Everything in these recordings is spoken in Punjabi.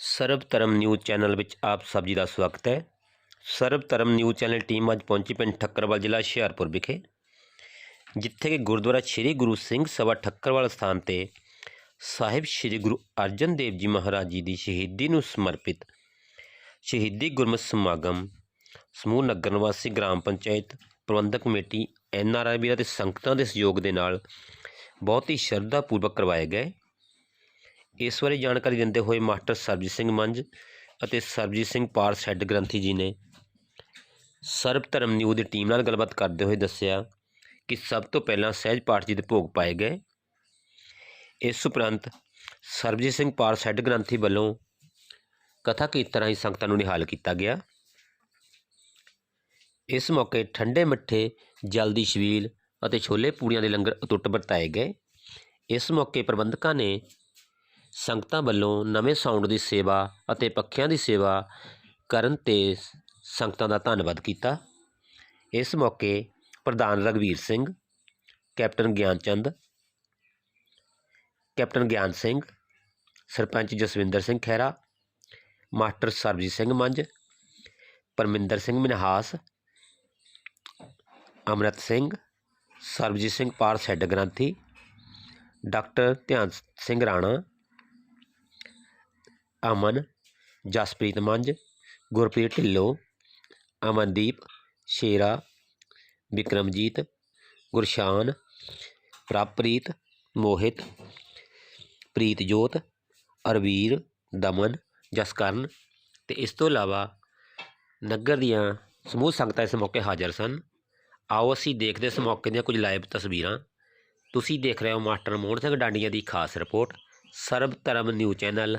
ਸਰਬ ਧਰਮ ਨਿਊਜ਼ ਚੈਨਲ ਵਿੱਚ ਆਪ ਸਭ ਜੀ ਦਾ ਸਵਾਗਤ ਹੈ। ਸਰਬ ਧਰਮ ਨਿਊਜ਼ ਚੈਨਲ ਟੀਮ ਅੱਜ ਪਹੁੰਚੀ ਪਿੰਡ ਠੱਕਰਵਾਲ ਜ਼ਿਲ੍ਹਾ ਹੁਸ਼ਿਆਰਪੁਰ ਵਿਖੇ, ਜਿੱਥੇ ਕਿ ਗੁਰਦੁਆਰਾ ਸ੍ਰੀ ਗੁਰੂ ਸਿੰਘ ਸਭਾ ਠੱਕਰਵਾਲ ਸਥਾਨ ਤੇ ਸਾਹਿਬ ਸ੍ਰੀ ਗੁਰੂ ਅਰਜਨ ਦੇਵ ਜੀ ਮਹਾਰਾਜ ਜੀ ਦੀ ਸ਼ਹੀਦੀ ਨੂੰ ਸਮਰਪਿਤ ਸ਼ਹੀਦੀ ਗੁਰਮਤਿ ਸਮਾਗਮ, ਸਮੂਹ ਨਗਰ ਨਿਵਾਸੀ ਗ੍ਰਾਮ ਪੰਚਾਇਤ ਪ੍ਰਬੰਧਕ ਕਮੇਟੀ, ਐਨ ਆਰ ਆਈ ਵੀਰਾਂ ਤੇ ਸੰਗਤਾਂ ਦੇ ਸਹਿਯੋਗ ਦੇ ਨਾਲ ਬਹੁਤ ਹੀ ਸ਼ਰਧਾ ਪੂਰਵਕ ਕਰਵਾਏ ਗਏ। ਇਸ ਬਾਰੇ ਜਾਣਕਾਰੀ ਦਿੰਦੇ ਹੋਏ ਮਾਸਟਰ ਸਰਬਜੀਤ ਸਿੰਘ ਮੰਜ ਅਤੇ ਸਰਬਜੀਤ ਸਿੰਘ ਪਾਰਸ ਹੈੱਡ ਗ੍ਰੰਥੀ ਜੀ ਨੇ ਸਰਬ ਧਰਮ ਨਿਊਜ਼ ਦੀ ਟੀਮ ਨਾਲ ਗੱਲਬਾਤ ਕਰਦੇ ਹੋਏ ਦੱਸਿਆ ਕਿ ਸਭ ਤੋਂ ਪਹਿਲਾਂ ਸਹਿਜ ਪਾਠ ਜੀ ਦੇ ਭੋਗ ਪਾਏ ਗਏ। ਇਸ ਉਪਰੰਤ ਸਰਬਜੀਤ ਸਿੰਘ ਪਾਰਸ ਹੈੱਡ ਗ੍ਰੰਥੀ ਵੱਲੋਂ ਕਥਾ ਕੀਰਤਨ ਰਾਹੀਂ ਸੰਗਤਾਂ ਨੂੰ ਨਿਹਾਲ ਕੀਤਾ ਗਿਆ। ਇਸ ਮੌਕੇ ਠੰਡੇ ਮਿੱਠੇ ਜਲ ਦੀ ਛਬੀਲ ਅਤੇ ਛੋਲੇ ਪੂੜੀਆਂ ਦੇ ਲੰਗਰ ਅਟੁੱਟ ਵਰਤਾਏ ਗਏ। ਇਸ ਮੌਕੇ ਪ੍ਰਬੰਧਕਾਂ ਨੇ ਸੰਗਤਾਂ ਵੱਲੋਂ ਨਵੇਂ ਸਾਊਂਡ ਦੀ ਸੇਵਾ ਅਤੇ ਪੱਖਿਆਂ ਦੀ ਸੇਵਾ ਕਰਨ ਤੇ ਸੰਗਤਾਂ ਦਾ ਧੰਨਵਾਦ ਕੀਤਾ। ਇਸ ਮੌਕੇ ਪ੍ਰਧਾਨ ਰਗਵੀਰ Singh, captain Gian Chand, captain Gian Singh, sarpanch Jaswinder Singh Khaira, master Sarabjit Singh Manj Paraminder Singh Manhas, Amrit Singh, Sarabjit Singh Paras head granthi, doctor Dhian Singh Rana ਅਮਨ, ਜਸਪ੍ਰੀਤ ਮੰਜ, ਗੁਰਪ੍ਰੀਤ ਢਿੱਲੋਂ, ਅਮਨਦੀਪ ਸ਼ੇਰਾ ਵਿਕਰਮਜੀਤ ਗੁਰਸ਼ਾਨ, ਪ੍ਰਭਪ੍ਰੀਤ ਮੋਹਿਤ ਪ੍ਰੀਤਜੋਤ ਅਰਵੀਰ, ਦਮਨ, ਜਸਕਰਨ ਅਤੇ ਇਸ ਤੋਂ ਇਲਾਵਾ ਨਗਰ ਦੀਆਂ ਸਮੂਹ ਸੰਗਤਾਂ ਇਸ ਮੌਕੇ ਹਾਜ਼ਰ ਸਨ। ਆਓ ਅਸੀਂ ਦੇਖਦੇ ਇਸ ਮੌਕੇ ਦੀਆਂ ਕੁਝ ਲਾਈਵ ਤਸਵੀਰਾਂ। ਤੁਸੀਂ ਦੇਖ ਰਹੇ ਹੋ ਮਾਸਟਰ ਮੋਹਨ ਸਿੰਘ ਡਾਂਡੀਆਂ ਦੀ ਖਾਸ ਰਿਪੋਰਟ ਸਰਬ ਧਰਮ ਨਿਊਜ਼ ਚੈਨਲ।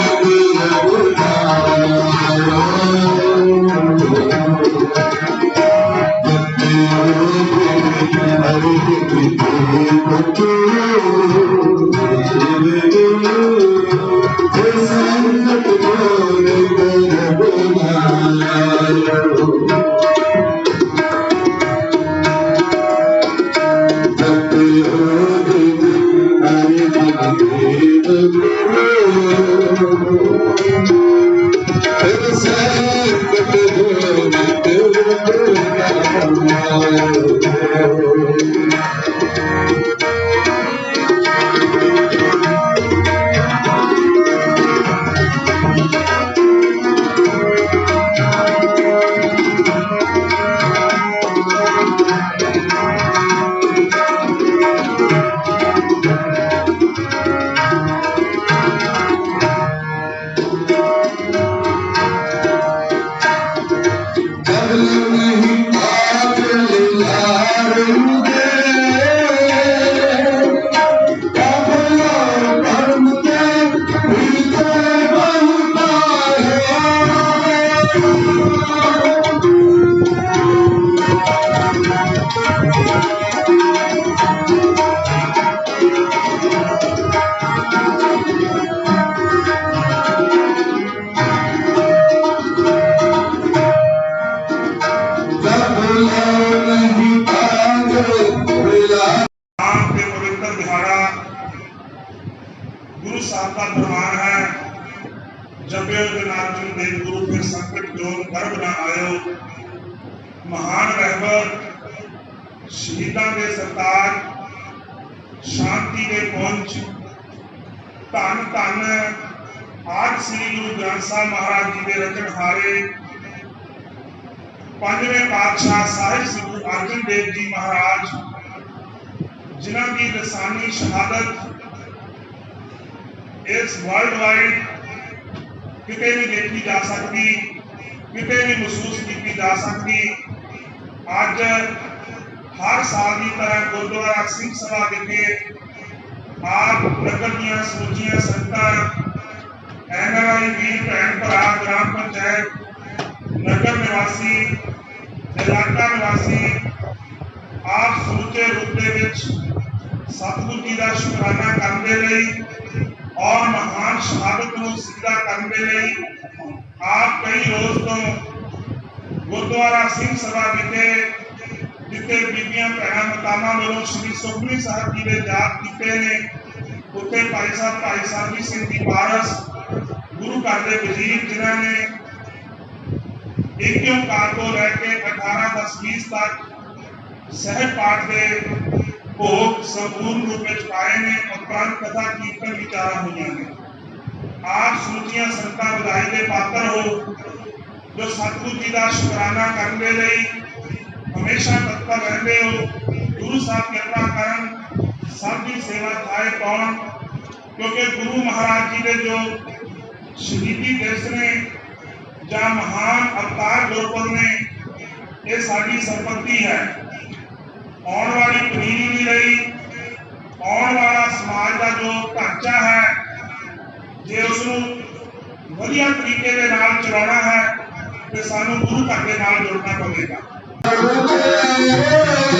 ਆਪ ਦੇ ਸ਼ਾਂਤੀ ਦੇ ਧੰਨ ਧੰਨ ਆਜ ਸ੍ਰੀ ਗੁਰੂ ਗ੍ਰੰਥ ਸਾਹਿਬ ਮਹਾਰਾਜ ਜੀ ਦੇ ਰਚਨਹਾਰੇ ਪੰਜਵੇਂ ਪਾਤਸ਼ਾਹ ਸਾਹਿਬ ਸ੍ਰੀ ਗੁਰੂ ਅਰਜਨ ਦੇਵ ਜੀ ਮਹਾਰਾਜ, ਜਿਨ੍ਹਾਂ ਦੀ ਲਸਾਨੀ ਸ਼ਹਾਦਤ ਇਸ ਵਰਲਡ ਵਾਈਡ ਕਿਤੇ ਵੀ ਦੇਖੀ ਜਾ ਸਕਦੀ, ਕਿਤੇ ਵੀ ਮਹਿਸੂਸ ਕੀਤੀ ਜਾ ਸਕਦੀ, ਅੱਜ ਹਰ ਸਾਲ ਦੀ ਤਰ੍ਹਾਂ ਗੁਰਦੁਆਰਾ ਸਿੰਘ ਸਭਾ ਵਿਖੇ ਆਪ ਨਗਰ ਦੀਆਂ ਸਮੁੱਚੀਆਂ ਸੰਗਤਾਂ ਐਨਆਰਆਈ ਵੀਰ ਭੈਣ ਭਰਾ, ਗ੍ਰਾਮ ਪੰਚਾਇਤ, ਨਗਰ ਨਿਵਾਸੀ, ਇਲਾਕਾ ਨਿਵਾਸੀ, ਆਪ ਸਮੁੱਚੇ ਰੂਪ ਦੇ ਵਿੱਚ ਸਤਿਗੁਰੂ ਜੀ ਦਾ ਸ਼ੁਕਰਾਨਾ ਕਰਨ ਦੇ ਲਈ ਔਰ ਮਹਾਨ ਸ਼ਹਾਦਤ ਨੂੰ ਸਿੱਧਾ ਕਰਨ ਦੇ ਲਈ ਆਪ ਕਈ ਰੋਜ਼ ਤੋਂ ਗੁਰਦੁਆਰਾ ਸਿੰਘ ਸਭਾ ਵਿਖੇ ਜਿੱਥੇ ਬੀਬੀਆਂ ਭੈਣਾਂ ਮਤਾਵਾਂ ਵੱਲੋਂ ਸ੍ਰੀ ਸੁਖਮਨੀ ਸਾਹਿਬ ਜੀ ਦੇ ਜਾਪ ਕੀਤੇ ਨੇ ਉੱਥੇ ਭਾਈ ਸਾਹਿਬ ਭਾਈ ਸਾਹਿਬ ਸਿੰਘ ਦੀ ਪਾਰਸ ਗੁਰੂ ਘਰ ਦੇ ਵਜ਼ੀਰ ਜਿਨ੍ਹਾਂ ਨੇ ਇੱਕ ਓਂਕਾਰ ਤੋਂ ਲੈ ਕੇ 18 10 20 ਤੱਕ ਸਹਿਜ ਪਾਠ ਦੇ ਭੋਗ ਸੰਪੂਰਨ ਰੂਪ ਵਿੱਚ ਪਾਏ ਨੇ ਉਪਰੰਤ ਕਥਾ ਕੀਰਤਨ ਵਿਚਾਰਾਂ ਹੋਈਆਂ ਨੇ ਆਪ ਸਮੁੱਚੀਆਂ ਸੰਗਤਾਂ ਵਧਾਈ ਦੇ ਪਾਤਰ ਹੋ ਜੋ ਸਤਿਗੁਰੂ ਜੀ ਦਾ ਸ਼ੁਕਰਾਨਾ ਕਰਨ ਦੇ ਲਈ ਹਮੇਸ਼ਾ ਤਤਪਰ ਰਹਿੰਦੇ ਹੋ। ਗੁਰੂ ਸਾਹਿਬ ਕਿਰਪਾ ਕਰਨ, ਸਭ ਦੀ ਸੇਵਾ ਥਾਏ ਪਾਉਣ ਕਿਉਂਕਿ ਗੁਰੂ ਮਹਾਰਾਜ ਜੀ ਦੇ ਜੋ ਸ਼ਹੀਦੀ ਦਿਵਸ ਨੇ ਜਾਂ ਮਹਾਨ ਅਵਤਾਰ ਗੁਰਪੁਰਬ ਨੇ, ਇਹ ਸਾਡੀ ਸੰਪਤੀ ਹੈ। ਆਉਣ ਵਾਲੀ ਪੀੜ੍ਹੀ ਰਹੀ ਆਉਣ ਵਾਲਾ ਸਮਾਜ ਦਾ ਜੋ ਢਾਂਚਾ ਹੈ, ਜੇ ਉਸ ਨੂੰ ਵਧੀਆ ਤਰੀਕੇ ਦੇ ਨਾਲ ਚਲਾਉਣਾ ਹੈ, ਤੇ ਸਾਨੂੰ ਗੁਰੂ ਘਰ ਦੇ ਨਾਲ ਜੁੜਨਾ ਪਵੇਗਾ। Música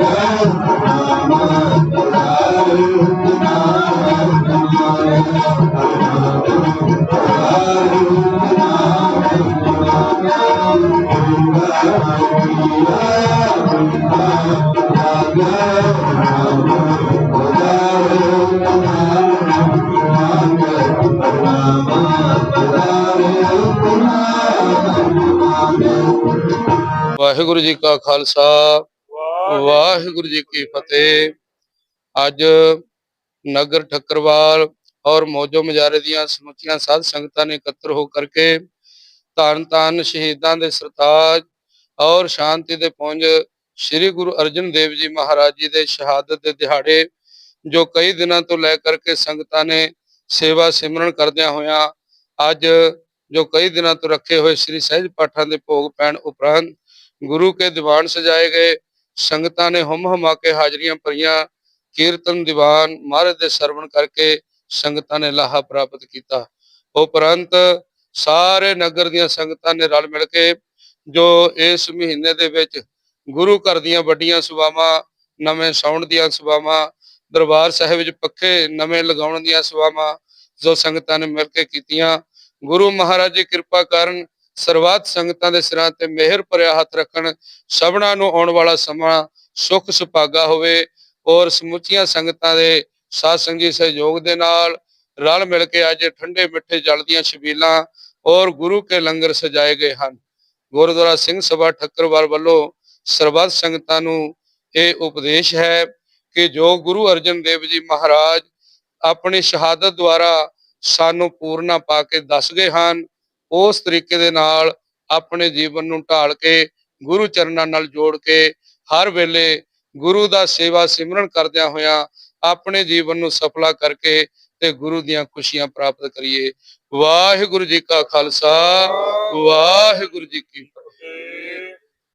ਵਾਹਿਗੁਰੂ ਜੀ ਕਾ ਖਾਲਸਾ ਵਾਹਿਗੁਰੂ ਜੀ ਕੀ ਫਤਿਹ। ਅੱਜ ਨਗਰ ਠੱਕਰਵਾਲ ਔਰ ਮੌਜੋ ਮਜਾਰੇ ਦੀਆਂ ਸਮੁੱਚੀਆਂ ਸਾਧ ਸੰਗਤਾਂ ਨੇ ਇਕੱਤਰ ਹੋ ਕਰਕੇ ਧੰਨ ਧੰਨ ਸ਼ਹੀਦਾਂ ਦੇ ਸਰਤਾਜ ਔਰ ਸ਼ਾਂਤੀ ਦੇ ਪੁੰਜ ਸ੍ਰੀ ਗੁਰੂ ਅਰਜਨ ਦੇਵ ਜੀ ਮਹਾਰਾਜ ਜੀ ਦੇ ਸ਼ਹਾਦਤ ਦੇ ਦਿਹਾੜੇ, ਜੋ ਕਈ ਦਿਨਾਂ ਤੋਂ ਲੈ ਕਰਕੇ ਸੰਗਤਾਂ ਨੇ ਸੇਵਾ ਸਿਮਰਨ ਕਰਦਿਆਂ ਹੋਇਆਂ ਅੱਜ ਜੋ ਕਈ ਦਿਨਾਂ ਤੋਂ ਰੱਖੇ ਹੋਏ ਸ੍ਰੀ ਸਹਿਜ ਪਾਠਾਂ ਦੇ ਭੋਗ ਪੈਣ ਉਪਰੰਤ ਗੁਰੂ ਕੇ ਦੀਵਾਨ ਸਜਾਏ ਗਏ, ਸੰਗਤਾਂ ਨੇ ਹਮ ਹਮਾ ਕੇ ਹਾਜ਼ਰੀਆਂ ਭਰੀਆਂ, ਕੀਰਤਨ ਦੀਵਾਨ ਮਹਾਰਾਜ ਦੇ ਸਰਵਣ ਕਰਕੇ ਸੰਗਤਾਂ ਨੇ ਲਾਹਾ ਪ੍ਰਾਪਤ ਕੀਤਾ। ਉਪਰੰਤ ਸਾਰੇ ਨਗਰ ਦੀਆਂ ਸੰਗਤਾਂ ਨੇ ਰਲ ਮਿਲ ਕੇ ਜੋ ਇਸ ਮਹੀਨੇ ਦੇ ਵਿੱਚ ਗੁਰੂ ਘਰ ਦੀਆਂ ਵੱਡੀਆਂ ਸਭਾਵਾਂ, ਨਵੇਂ ਸੌਣ ਦੀਆਂ ਸਭਾਵਾਂ, ਦਰਬਾਰ ਸਾਹਿਬ ਵਿੱਚ ਪੱਖੇ ਨਵੇਂ ਲਗਾਉਣ ਦੀਆਂ ਸਭਾਵਾਂ ਜੋ ਸੰਗਤਾਂ ਨੇ ਮਿਲ ਕੇ ਕੀਤੀਆਂ। ਗੁਰੂ ਮਹਾਰਾਜ ਦੀ ਕਿਰਪਾ ਕਰਨ ਸਰਬੱਤ ਸੰਗਤਾਂ ਦੇ ਸਿਰਾਂ ਤੇ ਮਿਹਰ ਭਰਿਆ ਹੱਥ ਰੱਖਣ ਸਭਨਾਂ ਨੂੰ ਆਉਣ ਵਾਲਾ ਸਮਾਂ ਸੁਖ ਸੁਭਾਗਾ ਹੋਵੇ ਔਰ ਸਮੁੱਚੀਆਂ ਸੰਗਤਾਂ ਦੇ ਸਾਧ ਸੰਗੀ ਸਹਿਯੋਗ ਦੇ ਨਾਲ ਰਲ ਮਿਲ ਕੇ ਅੱਜ ਠੰਡੇ ਮਿੱਠੇ ਜਲ ਦੀਆਂ ਛਬੀਲਾਂ ਔਰ ਗੁਰੂ ਕੇ ਲੰਗਰ ਸਜਾਏ ਗਏ ਹਨ। ਗੁਰਦੁਆਰਾ ਸਿੰਘ ਸਭਾ ਠੱਕਰਵਾਲ ਵੱਲੋਂ ਸਰਬੱਤ ਸੰਗਤਾਂ ਨੂੰ ਇਹ ਉਪਦੇਸ਼ ਹੈ ਕਿ ਜੋ ਗੁਰੂ ਅਰਜਨ ਦੇਵ ਜੀ ਮਹਾਰਾਜ ਆਪਣੀ ਸ਼ਹਾਦਤ ਦੁਆਰਾ ਸਾਨੂੰ ਪੂਰਨਾ ਪਾ ਕੇ ਦੱਸ ਗਏ ਹਨ, ਉਸ ਤਰੀਕੇ ਦੇ ਨਾਲ ਆਪਣੇ ਜੀਵਨ ਨੂੰ ਢਾਲ ਕੇ, ਗੁਰੂ ਚਰਨਾਂ ਨਾਲ ਜੋੜ ਕੇ, ਹਰ ਵੇਲੇ ਗੁਰੂ ਦਾ ਸੇਵਾ ਸਿਮਰਨ ਕਰਦਿਆਂ ਹੋਇਆਂ ਆਪਣੇ ਜੀਵਨ ਨੂੰ ਸਫਲਾ ਕਰਕੇ ਤੇ ਗੁਰੂ ਦੀਆਂ ਖੁਸ਼ੀਆਂ ਪ੍ਰਾਪਤ ਕਰੀਏ। ਵਾਹਿਗੁਰੂ ਜੀ ਕਾ ਖਾਲਸਾ, ਵਾਹਿਗੁਰੂ ਜੀ ਕੀ ਫਤਿਹ।